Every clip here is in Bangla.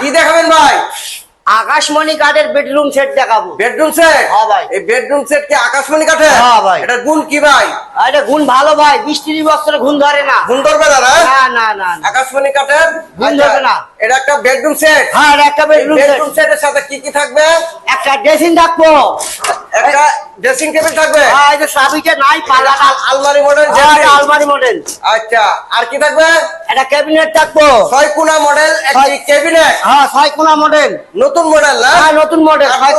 কি দেখাবেন ভাই? আকাশমণি কাঠের বেডরুম সেট দেখাবো। বেডরুম সেট হ্যাঁ ভাই। এই বেডরুম সেট কি আকাশমণি কাঠে হ্যাঁ ভাই। এটা গুণ কি ভাই? এটা গুণ ভালো ভাই। ত্রিশ বছর গুণ ধরে না। গুণ ধরবে না না? না না। আকাশমণি কাঠের? গুণ আচ্ছা, ধরবে না। এটা একটা বেডরুম সেট হ্যাঁ এটা একটা বেডরুম সেট বেডরুম সেটের সাথে কি কি থাকবে? একটা ড্রেসিং থাকব। একটা ড্রেসিং টেবিল থাকবে? হ্যাঁ এই যে চাবিটা নাই পাল্লাটা আলমারি মডেল হ্যাঁ, আলমারি মডেল আচ্ছা আর কি থাকবে? একটা ক্যাবিনেট থাকব। ছয় কোনা মডেল একটি ক্যাবিনেট হ্যাঁ ছয় কোনা মডেল নতুন মডেল না? হ্যাঁ নতুন মডেল ছয়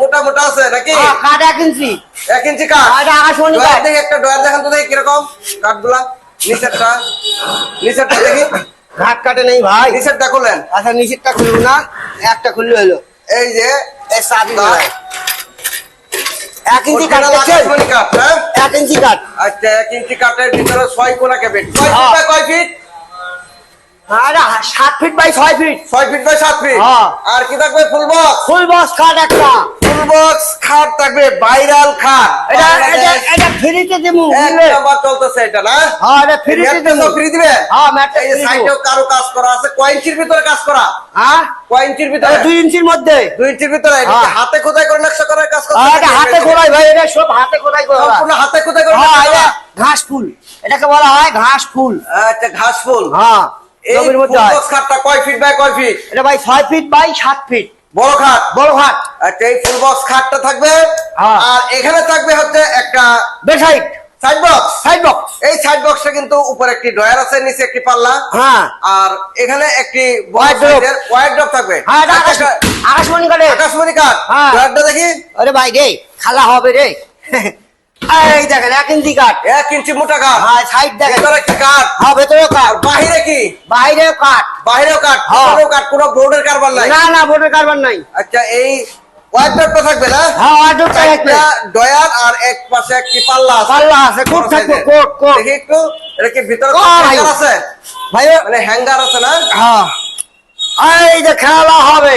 মোটা মোটা আছে নাকি? হ্যাঁ কাঠ এক ইঞ্চি। এক ইঞ্চি কাঠ? হ্যাঁ, এটা আকাশমণি কাঠ দেখি একটা ডয়ার দেখান তো দেখি কীরকম। কাঠগুলা নিচেরটা। নিচেরটা দেখি। ঘাট কাটে নেই ভাই। নিচেরটা খুলেন। আচ্ছা নিচেরটা খুলবো না একটা খুললে হলো। এই যে এই কাঠ। এক ইঞ্চি দেখছেন হ্যাঁ? এক ইঞ্চি কাঠ আচ্ছা এক ইঞ্চি কাঠের ভিতরে ছয় কোনা ক্যাবিন ফিট হ্যাঁ। কয় ফিট? সাত ফিট বাই ছয় ফিট। ছয় ফিট বাই সাত ফিট? হ্যাঁ। আর কি থাকবে? Full box? ফুল বক্স কাঠ একটা। ফুল বক্স খাট থাকবে ভাইরাল খাট। এটা এটা এটা ফ্রিতে দেবো এক চলতেছে এটা না? হ্যাঁ এটা ফ্রিতে দেবো ফ্রি দিবে? হ্যাঁ ম্যাটটা এই সাইডেও কারও কাজ করা আছে? ভিতরে কাজ করা? হ্যাঁ? ভিতরে? ইঞ্চির মধ্যে। ইঞ্চির ভিতরে? হ্যাঁ। হাতে খোদাই হাতে খোলাই ভাই এটা সব হাতে খোলাই করা সম্পূর্ণ হাতে খোদাই করে হ্যাঁ এটা ঘাস ফুল। এটাকে বলা হয় ঘাস ফুল। আচ্ছা ঘাস ফুল। হ্যাঁ এই বক্স খাটটা কয় ফিট বাই কয় ফিট এটা ভাই ফিট বাই ফিট বড় খাট বড় ঘাট। আচ্ছা এই ফুল বক্স খাটটা থাকবে। হ্যাঁ। আর এখানে থাকবে হচ্ছে একটা beside side box side box এই সাইড বক্সটা কিন্তু উপরে একটি ড্রয়ার আছে নিচে একটি পাল্লা। হ্যাঁ। আর এখানে একটি। ওয়াইড ড্রপ থাকবে। হ্যাঁ আকাশ আকাশমণি কাঠে আকাশমণি কাঠ। হ্যাঁ। ড্রয়ারটা দেখি। আরে ভাই রে খালা হবে রে। এই দেখেন এক ইঞ্চি কাঠ। এক ইঞ্চি মোটা কাঠ। হ্যাঁ সাইড দেখেন। ভিতরে কি কাঠ। হ্যাঁ ভেতরেও কাঠ। বাহিরে কি? বাইরেও কাঠ। বাহিরেও কাঠ। হ্যাঁ। ভিতরেও কাঠ কোনো বোর্ডের কারবার নাই। না না ভোটের কারবার নাই। আচ্ছা এই থাকবে না? হ্যাঁ ওয়ার্ডরোবটা থাকবে। ডয়ার আর এক পাশে একটি পাল্লা আছে। পাল্লা আছে কোট থাকবে কোট কোট দেখি একটু এটা কি ভিতরে হ্যাঙ্গার আছে? ভাই মানে হ্যাঙ্গার আছে না? হ্যাঁ। এই যে খেলা হবে।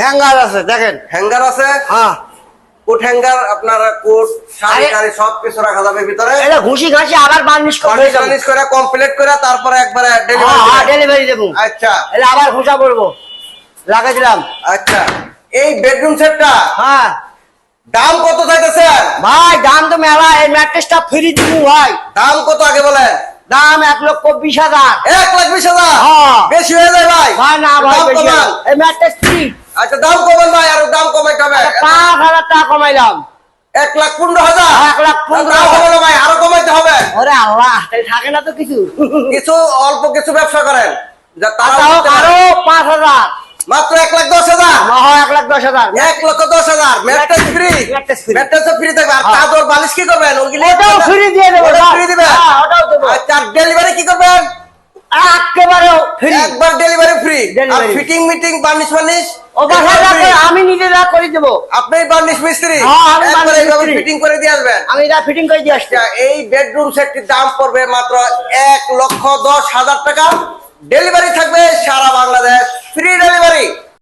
হ্যাঙ্গার আছে দেখেন। হ্যাঙ্গার আছে? হ্যাঁ। কোট হ্যাঙ্গার আপনার কোট শাড়ি টাড়ি সব কিছু রাখা যাবে ভিতরে। এটা ঘুষি ঘাসি আবার বার্নিশ করে কমপ্লিট করে তারপরে একবারে হ্যাঁ ডেলিভারি হ্যাঁ ডেলিভারি দেবো। আচ্ছা। এটা আবার ঘুষা করব লাগাই দিলাম। আচ্ছা। এই বেডরুম সেটটা হ্যাঁ। দাম কত চাইতেছেন ভাই দাম তো মেলা এই ম্যাট্রেসটা ফ্রি দিব ভাই। দাম কত আগে বলে? দাম এক লক্ষ বিশ হাজার। এক লাখ বিশ হাজার? হ্যাঁ। বেশি হয়ে যায় ভাই? ভাই না ভাই এই ম্যাট্রেস ফ্রি আচ্ছা দাম কমান ভাই আর দাম কমাইতে হবে পাঁচ হাজার টাকা কমাইলাম। এক লাখ পনেরো হাজার? এক লাখ পনেরো দাম হবে ভাই আরও কমাইতে হবে। ওরে আল্লাহ থাকে না তো কিছু। কিছু অল্প কিছু ব্যবসা করেন। যা তারা তাও আরও পাঁচ হাজার। মাত্র এক লাখ দশ হাজার। এক লাখ দশ হাজার। এক লক্ষ দশ হাজার। ম্যাট্রেস ফ্রি ম্যাট্রেস ফ্রি থাকবে। আর হ্যাঁ। চাদর বালিশ কি করবেন? ওগুলি ওটাও ফ্রি দিয়ে দেবো ফ্রি দিবেন? হ্যাঁ, ওটাও দেবো। আচ্ছা ডেলিভারি কি করবেন? একেবারে ফ্রি একবার ডেলিভারি ফ্রি আর ফিটিং মিটিং বার্নিশ বার্নিশ আমি নিজেরা করে দেবো। আপনি বার্নিশ মিস্ত্রি? হ্যাঁ, একবার এইভাবে ফিটিং করে দিয়ে আসবেন। আমি এটা ফিটিং করে দিয়ে আসছি। আচ্ছা এই বেডরুম সেটটির দাম পড়বে মাত্র এক লক্ষ দশ হাজার টাকা। ডেলিভারি থাকবে সারা বাংলাদেশ। Free delivery